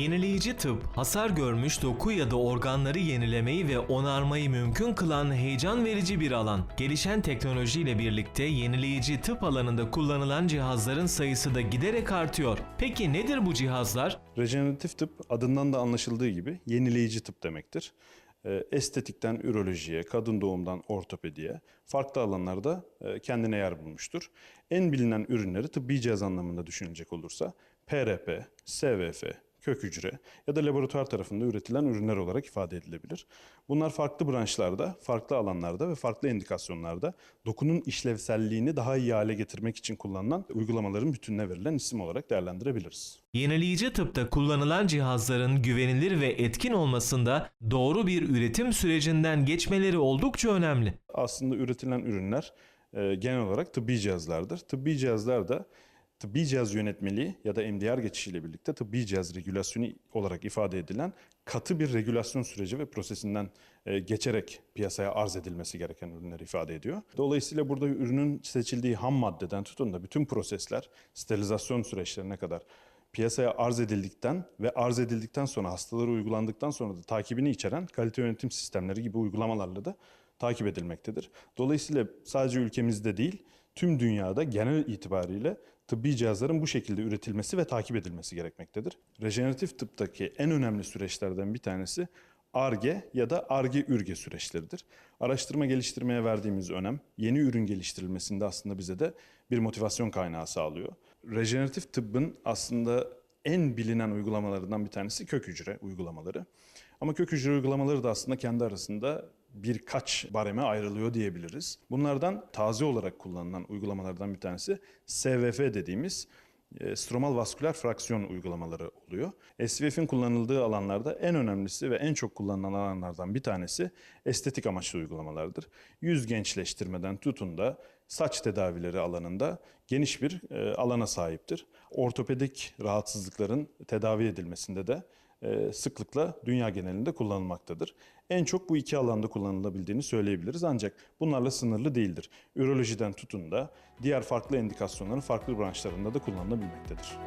Yenileyici tıp, hasar görmüş doku ya da organları yenilemeyi ve onarmayı mümkün kılan heyecan verici bir alan. Gelişen teknolojiyle birlikte yenileyici tıp alanında kullanılan cihazların sayısı da giderek artıyor. Peki nedir bu cihazlar? Rejeneratif tıp adından da anlaşıldığı gibi yenileyici tıp demektir. Ee, Estetikten ürolojiye, kadın doğumdan ortopediye farklı alanlarda e, kendine yer bulmuştur. En bilinen ürünleri tıbbi cihaz anlamında düşünecek olursa PRP, SVF, kök hücre ya da laboratuvar tarafında üretilen ürünler olarak ifade edilebilir. Bunlar farklı branşlarda, farklı alanlarda ve farklı endikasyonlarda dokunun işlevselliğini daha iyi hale getirmek için kullanılan uygulamaların bütününe verilen isim olarak değerlendirebiliriz. Yenileyici tıpta kullanılan cihazların güvenilir ve etkin olmasında doğru bir üretim sürecinden geçmeleri oldukça önemli. aslında üretilen ürünler e, genel olarak tıbbi cihazlardır. Tıbbi cihazlar da tıbbi cihaz yönetmeliği ya da MDR geçişiyle birlikte tıbbi cihaz regülasyonu olarak ifade edilen katı bir regülasyon süreci ve prosesinden e, geçerek piyasaya arz edilmesi gereken ürünleri ifade ediyor. Dolayısıyla burada ürünün seçildiği ham maddeden tutun da bütün prosesler sterilizasyon süreçlerine kadar piyasaya arz edildikten ve arz edildikten sonra hastalara uygulandıktan sonra da takibini içeren kalite yönetim sistemleri gibi uygulamalarla da takip edilmektedir. Dolayısıyla sadece ülkemizde değil, tüm dünyada genel itibariyle tıbbi cihazların bu şekilde üretilmesi ve takip edilmesi gerekmektedir. Rejeneratif tıptaki en önemli süreçlerden bir tanesi ARGE ya da ARGE-ÜRGE süreçleridir. Araştırma geliştirmeye verdiğimiz önem, yeni ürün geliştirilmesinde aslında bize de bir motivasyon kaynağı sağlıyor. Rejeneratif tıbbın aslında en bilinen uygulamalarından bir tanesi kök hücre uygulamaları. Ama kök hücre uygulamaları da aslında kendi arasında birkaç bareme ayrılıyor diyebiliriz. Bunlardan taze olarak kullanılan uygulamalardan bir tanesi SVF dediğimiz e, stromal vasküler fraksiyon uygulamaları oluyor. SVF'in kullanıldığı alanlarda en önemlisi ve en çok kullanılan alanlardan bir tanesi estetik amaçlı uygulamalardır. Yüz gençleştirmeden tutun da saç tedavileri alanında geniş bir e, alana sahiptir. Ortopedik rahatsızlıkların tedavi edilmesinde de sıklıkla dünya genelinde kullanılmaktadır. En çok bu iki alanda kullanılabildiğini söyleyebiliriz ancak bunlarla sınırlı değildir. Ürolojiden tutun da diğer farklı endikasyonların farklı branşlarında da kullanılabilmektedir.